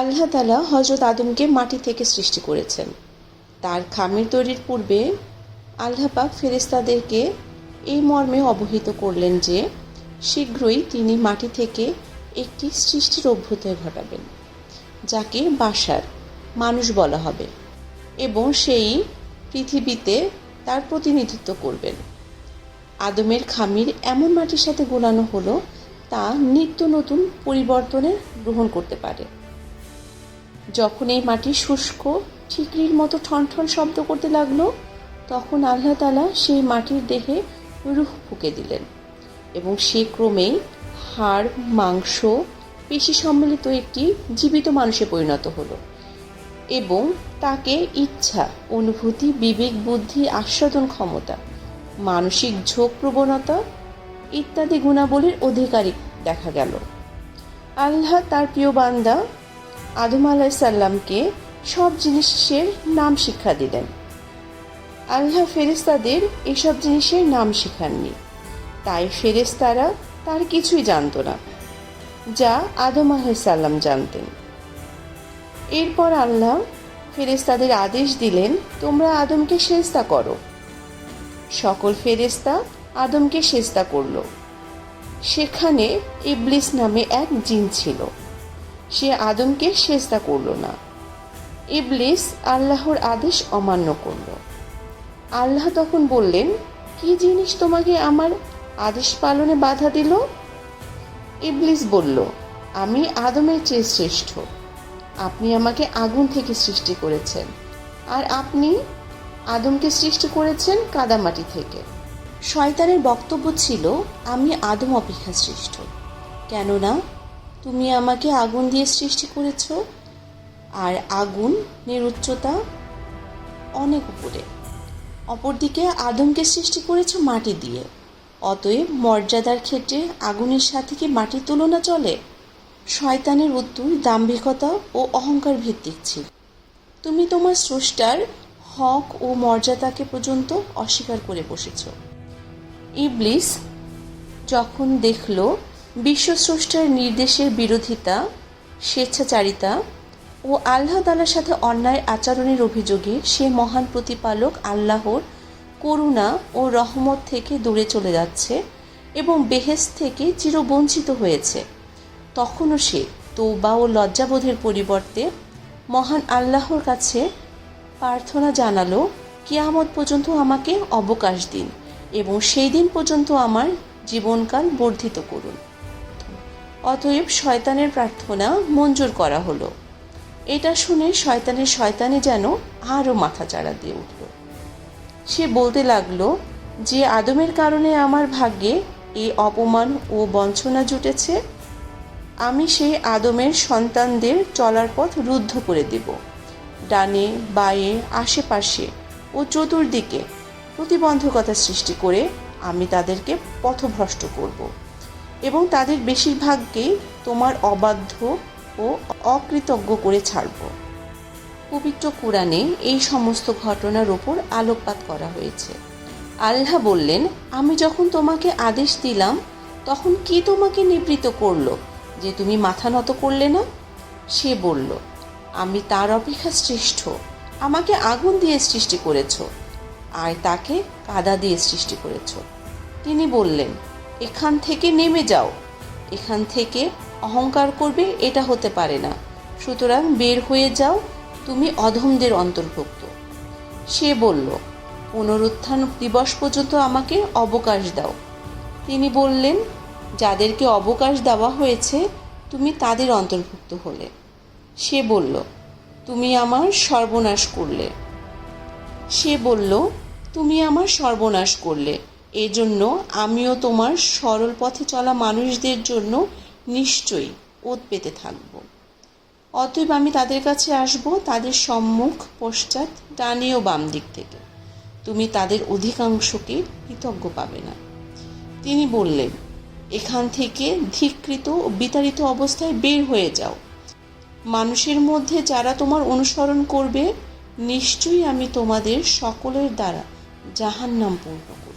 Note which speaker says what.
Speaker 1: আল্লাহ তালা হজরত আদমকে মাটি থেকে সৃষ্টি করেছেন। তার খামির তৈরির পূর্বে আল্লাহ পাক ফেরেস্তাদেরকে এই মর্মে অবহিত করলেন যে, শীঘ্রই তিনি মাটি থেকে একটি সৃষ্টির অভ্যুদয় ঘটাবেন, যাকে বাসার মানুষ বলা হবে এবং সেই পৃথিবীতে তার প্রতিনিধিত্ব করবেন। আদমের খামির এমন মাটির সাথে গোলানো হলো তা নিত্য নতুন পরিবর্তনের গ্রহণ করতে পারে। যখন এই মাটি শুষ্ক, ঠিকরির মতো ঠনঠন শব্দ করতে লাগল, তখন আল্লাহ তালা সেই মাটির দেহে রুহ ফুঁকে দিলেন এবং সে ক্রমেই হাড়, মাংস, পেশি সম্মিলিত একটি জীবিত মানুষে পরিণত হলো এবং তাকে ইচ্ছা, অনুভূতি, বিবেক, বুদ্ধি, আস্বাদন ক্ষমতা, মানসিক ঝোঁক, প্রবণতা ইত্যাদি গুণাবলীর অধিকারী দেখা গেল। আল্লাহ তার প্রিয় বান্দা আদম আলাইসাল্লামকে সব জিনিসের নাম শিক্ষা দিলেন। আল্লাহ ফেরেস্তাদের এসব জিনিসের নাম শেখাননি। তাই ফেরেস্তারা তার কিছুই জানতো না, যা আদম আলাইসাল্লাম জানতেন। এরপর আল্লাহ ফেরেস্তাদের আদেশ দিলেন, তোমরা আদমকে সেজদা করো। সকল ফেরেস্তা আদমকে সেজদা করল। সেখানে ইবলিস নামে এক জিন ছিল। সে আদমকে সেজদা করল না। ইবলিস আল্লাহর আদেশ অমান্য করল। আল্লাহ তখন বললেন, কি জিনিস তোমাকে আমার আদেশ পালনে বাধা দিল? ইবলিস বলল, আমি আদমের চেয়ে শ্রেষ্ঠ। আপনি আমাকে আগুন থেকে সৃষ্টি করেছেন, আর আপনি আদমকে সৃষ্টি করেছেন কাদামাটি থেকে। শয়তানের বক্তব্য ছিল, আমি আদম অপেক্ষা শ্রেষ্ঠ। কেননা তুমি আমাকে আগুন দিয়ে সৃষ্টি করেছ, আর আগুন আগুনের উচ্চতা অনেক উপরে। অপরদিকে আদমকে সৃষ্টি করেছ মাটি দিয়ে, অতএব মর্যাদার ক্ষেত্রে আগুনের সাথে কি মাটির তুলনা চলে? শয়তানের উত্তর দাম্ভিকতা ও অহংকার ভিত্তিক ছিল। তুমি তোমার স্রষ্টার হক ও মর্যাদাকে পর্যন্ত অস্বীকার করে বসেছ। ইবলিস যখন দেখল বিশ্বস্রষ্টার নির্দেশের বিরোধিতা, স্বেচ্ছাচারিতা ও আল্লাহ তালার সাথে অন্যায় আচরণের অভিযোগে সে মহান প্রতিপালক আল্লাহর করুণা ও রহমত থেকে দূরে চলে যাচ্ছে এবং বেহেস থেকে চিরবঞ্চিত হয়েছে। তখনও সে তৌবা ও লজ্জাবোধের পরিবর্তে মহান আল্লাহর কাছে প্রার্থনা জানালো, কিয়ামত পর্যন্ত আমাকে অবকাশ দিন এবং সেই দিন পর্যন্ত আমার জীবনকাল বর্ধিত করুন। অতএব শয়তানের প্রার্থনা মঞ্জুর করা হলো। এটা শুনে শয়তানের শয়তানে যেন আরও মাথা চাড়া দিয়ে উঠল। সে বলতে লাগল, যে আদমের কারণে আমার ভাগ্যে এই অপমান ও বঞ্চনা জুটেছে, আমি সেই আদমের সন্তানদের চলার পথ রুদ্ধ করে দেব। ডানে, বায়ে, আশেপাশে ও চতুর্দিকে প্রতিবন্ধকতা সৃষ্টি করে আমি তাদেরকে পথভ্রষ্ট করব। এবং তাদের বেশিরভাগকেই তোমার অবাধ্য ও অকৃতজ্ঞ করে ছাড়ব। পবিত্র কোরআনে এই সমস্ত ঘটনার ওপর আলোকপাত করা হয়েছে। আল্লাহ বললেন, আমি যখন তোমাকে আদেশ দিলাম, তখন কি তোমাকে নিবৃত করল যে তুমি মাথা নত করলে না? সে বলল, আমি তার অপেক্ষা শ্রেষ্ঠ। আমাকে আগুন দিয়ে সৃষ্টি করেছ আর তাকে কাদা দিয়ে সৃষ্টি করেছ। তিনি বললেন এখান থেকে নেমে যাও। এখান থেকে অহংকার করবে, এটা হতে পারে না। সুতরাং বের হয়ে যাও, তুমি অধমদের অন্তর্ভুক্ত। সে বলল, পুনরুত্থান দিবস পর্যন্ত আমাকে অবকাশ দাও। তিনি বললেন, যাদেরকে অবকাশ দেওয়া হয়েছে, তুমি তাদের অন্তর্ভুক্ত হলে। সে বলল, তুমি আমার সর্বনাশ করলে। সে বলল, তুমি আমার সর্বনাশ করলে। এজন্য আমিও তোমার সরল পথে চলা মানুষদের জন্য নিশ্চয়ই ওত পেতে থাকব। অতএব আমি তাদের কাছে আসব, তাদের সম্মুখ পশ্চাৎ ডানে ও বাম দিক থেকে। তুমি তাদের অধিকাংশকে কৃতজ্ঞ পাবে না। তিনি বললেন, এখান থেকে ধিকৃত ও বিতাড়িত অবস্থায় বের হয়ে যাও। মানুষের মধ্যে যারা তোমার অনুসরণ করবে, নিশ্চয়ই আমি তোমাদের সকলের দ্বারা জাহান্নাম পূর্ণ করব।